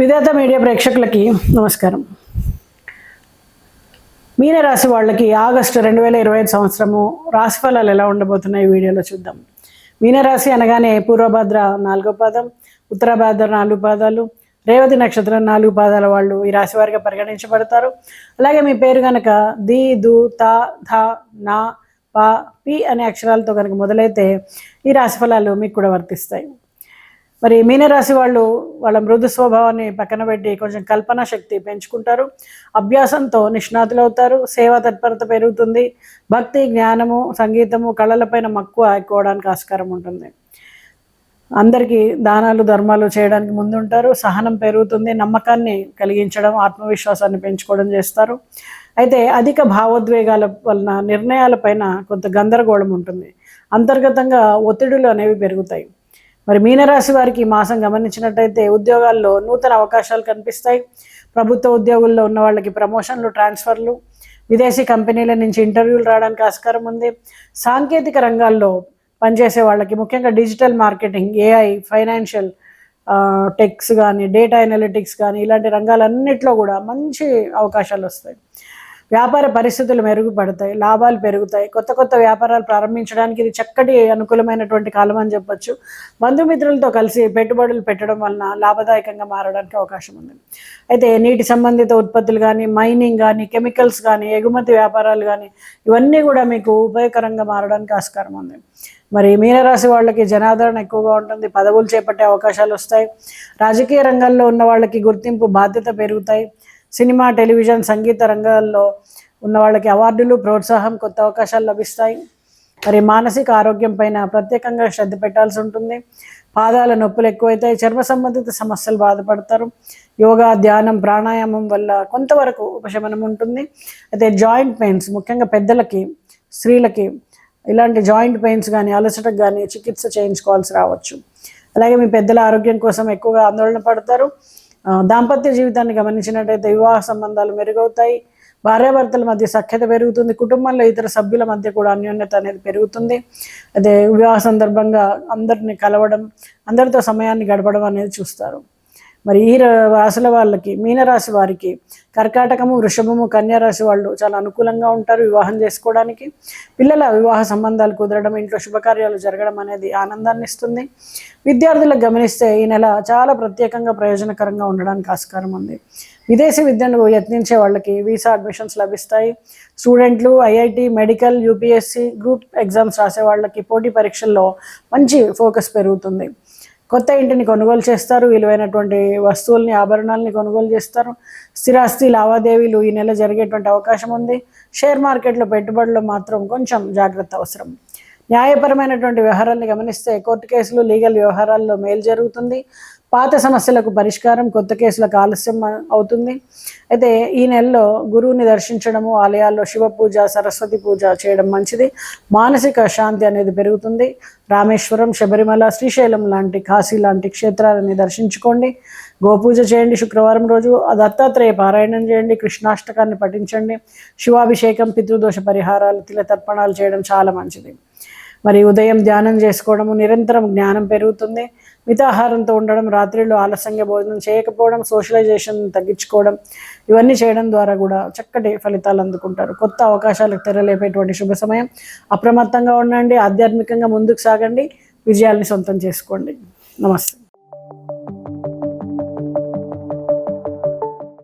విధాత media ప్రేక్షకులకి నమస్కారం. మీనరాశి వాళ్ళకి ఆగస్టు రెండు వేల ఇరవై ఐదు సంవత్సరము రాశి ఫలాలు ఎలా ఉండబోతున్నాయి ఈ వీడియోలో చూద్దాం. మీనరాశి అనగానే పూర్వభద్ర నాలుగో పాదం ఉత్తరభద్ర నాలుగు పాదాలు రేవతి నక్షత్రం నాలుగు పాదాల వాళ్ళు ఈ రాశి వారిగా పరిగణించబడతారు. అలాగే మీ పేరు కనుక ది దు త ధ నా ప పి అనే అక్షరాలతో కనుక మొదలైతే ఈ రాశి ఫలాలు మీకు కూడా వర్తిస్తాయి. మరి మీనరాశి వాళ్ళు వాళ్ళ మృదు స్వభావాన్ని పక్కన పెట్టి కొంచెం కల్పన శక్తి పెంచుకుంటారు. అభ్యాసంతో నిష్ణాతులు అవుతారు సేవా తత్పరత పెరుగుతుంది. భక్తి జ్ఞానము సంగీతము కళలపైన మక్కువ ఎక్కువడానికి ఆస్కారం ఉంటుంది. అందరికీ దానాలు ధర్మాలు చేయడానికి ముందుంటారు. సహనం పెరుగుతుంది. నమ్మకాన్ని కలిగించడం ఆత్మవిశ్వాసాన్ని పెంచుకోవడం చేస్తారు. అయితే అధిక భావోద్వేగాల వలన నిర్ణయాలపైన కొంత గందరగోళం ఉంటుంది. అంతర్గతంగా ఒత్తిడులు అనేవి పెరుగుతాయి. మరి మీనరాశి వారికి ఈ మాసం గమనించినట్టయితే ఉద్యోగాల్లో నూతన అవకాశాలు కనిపిస్తాయి. ప్రభుత్వ ఉద్యోగుల్లో ఉన్న వాళ్ళకి ప్రమోషన్లు ట్రాన్స్ఫర్లు విదేశీ కంపెనీల నుంచి ఇంటర్వ్యూలు రావడానికి ఆస్కారం ఉంది. సాంకేతిక రంగాల్లో పనిచేసే వాళ్ళకి ముఖ్యంగా digital marketing AI financial techs కానీ డేటా ఎనలిటిక్స్ కానీ ఇలాంటి రంగాలన్నింటిలో కూడా మంచి అవకాశాలు వస్తాయి. వ్యాపార పరిస్థితులు మెరుగుపడతాయి లాభాలు పెరుగుతాయి. కొత్త కొత్త వ్యాపారాలు ప్రారంభించడానికి ఇది చక్కటి అనుకూలమైనటువంటి కాలం అని చెప్పొచ్చు. బంధుమిత్రులతో కలిసి పెట్టుబడులు పెట్టడం వలన లాభదాయకంగా మారడానికి అవకాశం ఉంది. అయితే నీటి సంబంధిత ఉత్పత్తులు కానీ మైనింగ్ కానీ కెమికల్స్ కానీ ఎగుమతి వ్యాపారాలు కానీ ఇవన్నీ కూడా మీకు ఉపయోగకరంగా మారడానికి ఆస్కారం ఉంది. మరి మీనరాశి వాళ్ళకి జనాదరణ ఎక్కువగా ఉంటుంది పదవులు చేపట్టే అవకాశాలు వస్తాయి. రాజకీయ రంగాల్లో ఉన్న వాళ్ళకి గుర్తింపు బాధ్యత పెరుగుతాయి. సినిమా టెలివిజన్ సంగీత రంగాల్లో ఉన్న వాళ్ళకి అవార్డులు ప్రోత్సాహం కొత్త అవకాశాలు లభిస్తాయి. మరి మానసిక ఆరోగ్యం పైన ప్రత్యేకంగా శ్రద్ధ పెట్టాల్సి ఉంటుంది. పాదాల నొప్పులు ఎక్కువైతాయి చర్మ సంబంధిత సమస్యలు బాధపడతారు. యోగా ధ్యానం ప్రాణాయామం వల్ల కొంతవరకు ఉపశమనం ఉంటుంది. అయితే జాయింట్ పెయిన్స్ ముఖ్యంగా పెద్దలకి స్త్రీలకి ఇలాంటి జాయింట్ పెయిన్స్ కానీ అలసటకు కానీ చికిత్స చేయించుకోవాల్సి రావచ్చు. అలాగే మీ పెద్దల ఆరోగ్యం కోసం ఎక్కువగా ఆందోళన పడతారు. దాంపత్య జీవితాన్ని గమనించినట్టయితే వివాహ సంబంధాలు మెరుగవుతాయి. భార్యాభర్తల మధ్య సఖ్యత పెరుగుతుంది. కుటుంబంలో ఇతర సభ్యుల మధ్య కూడా అన్యోన్యత అనేది పెరుగుతుంది. అదే వివాహ సందర్భంగా అందరిని కలవడం అందరితో సమయాన్ని గడపడం అనేది చూస్తారు. మరి ఈ రాశుల వాళ్ళకి మీనరాశి వారికి కర్కాటకము వృషభము కన్యారాశి వాళ్ళు చాలా అనుకూలంగా ఉంటారు వివాహం చేసుకోవడానికి. పిల్లల వివాహ సంబంధాలు కుదరడం ఇంట్లో శుభకార్యాలు జరగడం అనేది ఆనందాన్ని ఇస్తుంది. విద్యార్థులకు గమనిస్తే ఈ నెల చాలా ప్రత్యేకంగా ప్రయోజనకరంగా ఉండడానికి ఆస్కారం ఉంది. విదేశీ విద్యను యత్నించే వాళ్ళకి వీసా అడ్మిషన్స్ లభిస్తాయి. స్టూడెంట్లు IIT medical UPSC group exams రాసే వాళ్ళకి పోటీ పరీక్షల్లో మంచి ఫోకస్ పెరుగుతుంది. కొత్త ఇంటిని కొనుగోలు చేస్తారు విలువైనటువంటి వస్తువుల్ని ఆభరణాలని కొనుగోలు చేస్తారు. స్థిరాస్తి లావాదేవీలు ఈ నెల జరిగేటువంటి అవకాశం ఉంది. షేర్ మార్కెట్లో పెట్టుబడులు మాత్రం కొంచెం జాగ్రత్త అవసరం. న్యాయపరమైనటువంటి వ్యవహారాన్ని గమనిస్తే కోర్టు కేసులు లీగల్ వ్యవహారాల్లో మేలు జరుగుతుంది. పాత సమస్యలకు పరిష్కారం కొత్త కేసులకు ఆలస్యం అవుతుంది. అయితే ఈ నెలలో గురువుని దర్శించడము ఆలయాల్లో శివ పూజ సరస్వతి పూజ చేయడం మంచిది. మానసిక శాంతి అనేది పెరుగుతుంది. రామేశ్వరం శబరిమల శ్రీశైలం లాంటి కాశీ లాంటి క్షేత్రాలని దర్శించుకోండి. గోపూజ చేయండి శుక్రవారం రోజు. దత్తాత్రేయ పారాయణం చేయండి. కృష్ణాష్టకాన్ని పఠించండి. శివాభిషేకం పితృదోష పరిహారాలు తిల తర్పణాలు చేయడం చాలా మంచిది. మరి ఉదయం ధ్యానం చేసుకోవడము నిరంతరం జ్ఞానం పెరుగుతుంది. మితాహారంతో ఉండడం రాత్రిళ్ళు ఆలస్యంగా భోజనం చేయకపోవడం సోషలైజేషన్ తగ్గించుకోవడం ఇవన్నీ చేయడం ద్వారా కూడా చక్కటి ఫలితాలు అందుకుంటారు. కొత్త అవకాశాలకు తెరలేపేటువంటి శుభ సమయం. అప్రమత్తంగా ఉండండి ఆధ్యాత్మికంగా ముందుకు సాగండి విజయాల్ని సొంతం చేసుకోండి. నమస్తే.